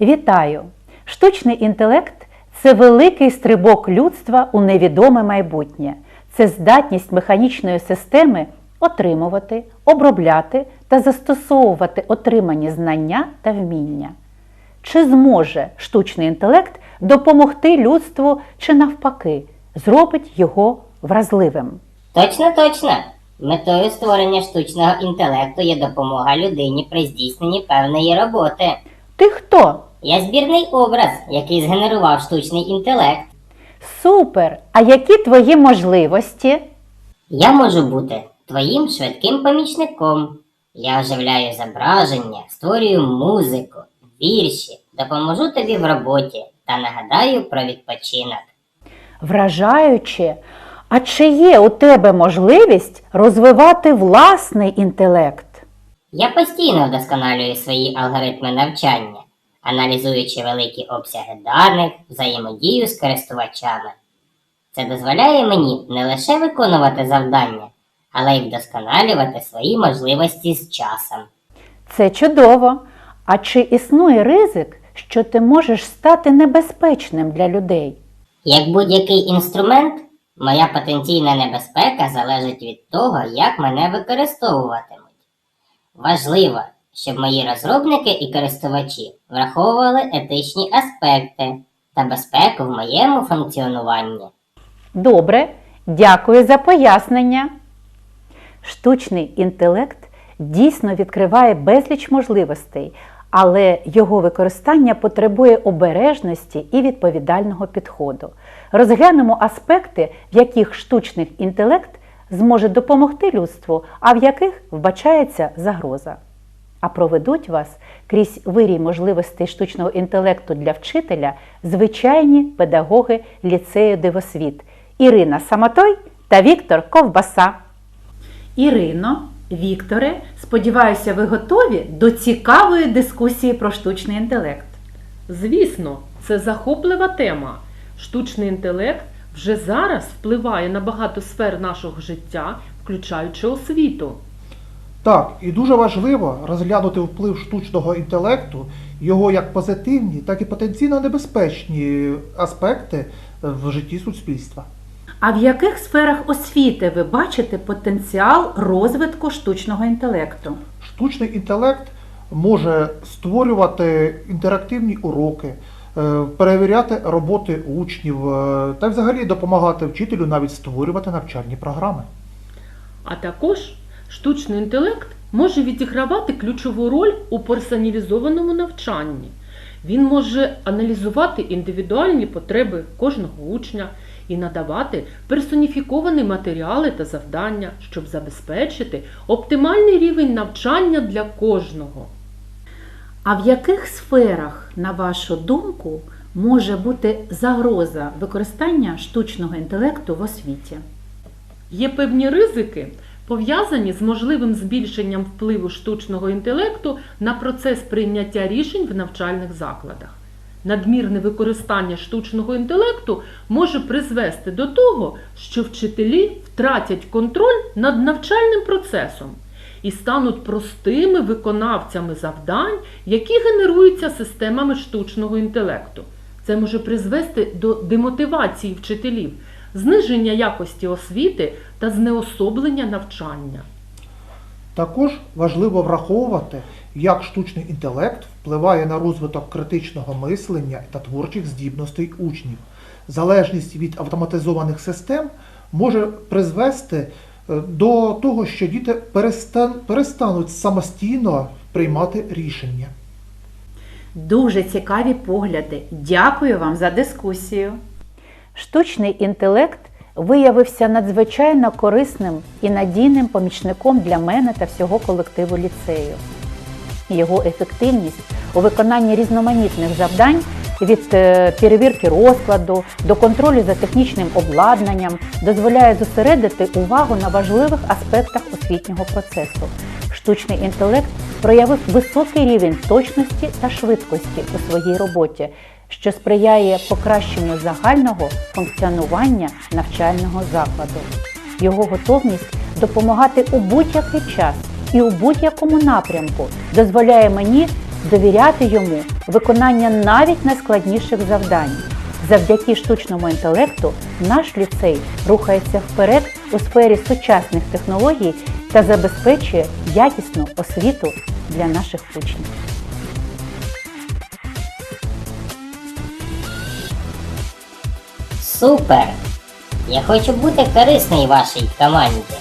Вітаю! Штучний інтелект це великий стрибок людства у невідоме майбутнє. Це здатність механічної системи отримувати, обробляти та застосовувати отримані знання та вміння. Чи зможе штучний інтелект допомогти людству чи навпаки зробить його вразливим? Точно, точно. Метою створення штучного інтелекту є допомога людині при здійсненні певної роботи. Ти хто? Я збірний образ, який згенерував штучний інтелект. Супер! А які твої можливості? Я можу бути твоїм швидким помічником. Я оживляю зображення, створюю музику, вірші, допоможу тобі в роботі та нагадаю про відпочинок. Вражаюче. А чи є у тебе можливість розвивати власний інтелект? Я постійно вдосконалюю свої алгоритми навчання, аналізуючи великі обсяги даних, взаємодію з користувачами. Це дозволяє мені не лише виконувати завдання, але й вдосконалювати свої можливості з часом. Це чудово. А чи існує ризик, що ти можеш стати небезпечним для людей? Як будь-який інструмент, моя потенційна небезпека залежить від того, як мене використовуватимуть. Важливо, щоб мої розробники і користувачі враховували етичні аспекти та безпеку в моєму функціонуванні. Добре, дякую за пояснення. Штучний інтелект дійсно відкриває безліч можливостей, але його використання потребує обережності і відповідального підходу. Розглянемо аспекти, в яких штучний інтелект зможе допомогти людству, а в яких вбачається загроза. А проведуть вас крізь вирій можливостей штучного інтелекту для вчителя звичайні педагоги ліцею Дивосвіт Ірина Самотой та Віктор Ковбаса. Ірино, Вікторе, сподіваюся, ви готові до цікавої дискусії про штучний інтелект. Звісно, це захоплива тема. Штучний інтелект вже зараз впливає на багато сфер нашого життя, включаючи освіту. Так, і дуже важливо розглянути вплив штучного інтелекту, його як позитивні, так і потенційно небезпечні аспекти в житті суспільства. А в яких сферах освіти ви бачите потенціал розвитку штучного інтелекту? Штучний інтелект може створювати інтерактивні уроки, е, перевіряти роботи учнів е, та взагалі допомагати вчителю навіть створювати навчальні програми. А також штучний інтелект може відігравати ключову роль у персоналізованому навчанні. Він може аналізувати індивідуальні потреби кожного учня і надавати персоніфіковані матеріали та завдання, щоб забезпечити оптимальний рівень навчання для кожного. А в яких сферах, на вашу думку, може бути загроза використання штучного інтелекту в освіті? Є певні ризики, пов'язані з можливим збільшенням впливу штучного інтелекту на процес прийняття рішень в навчальних закладах. Надмірне використання штучного інтелекту може призвести до того, що вчителі втратять контроль над навчальним процесом і стануть простими виконавцями завдань, які генеруються системами штучного інтелекту. Це може призвести до демотивації вчителів, зниження якості освіти та знеособлення навчання. Також важливо враховувати, як штучний інтелект впливає на розвиток критичного мислення та творчих здібностей учнів. Залежність від автоматизованих систем може призвести е, до того, що діти перестануть самостійно приймати рішення. Дуже цікаві погляди. Дякую вам за дискусію. Штучний інтелект виявився надзвичайно корисним і надійним помічником для мене та всього колективу ліцею. Його ефективність у виконанні різноманітних завдань від е, перевірки розкладу до контролю за технічним обладнанням дозволяє зосередити увагу на важливих аспектах освітнього процесу. Штучний інтелект проявив високий рівень точності та швидкості у своїй роботі, що сприяє покращенню загального функціонування навчального закладу. Його готовність допомагати у будь-який час і у будь-якому напрямку дозволяє мені довіряти йому виконання навіть найскладніших завдань. Завдяки штучному інтелекту наш ліцей рухається вперед у сфері сучасних технологій та забезпечує якісну освіту для наших учнів. Супер! Я хочу бути корисний вашій команді.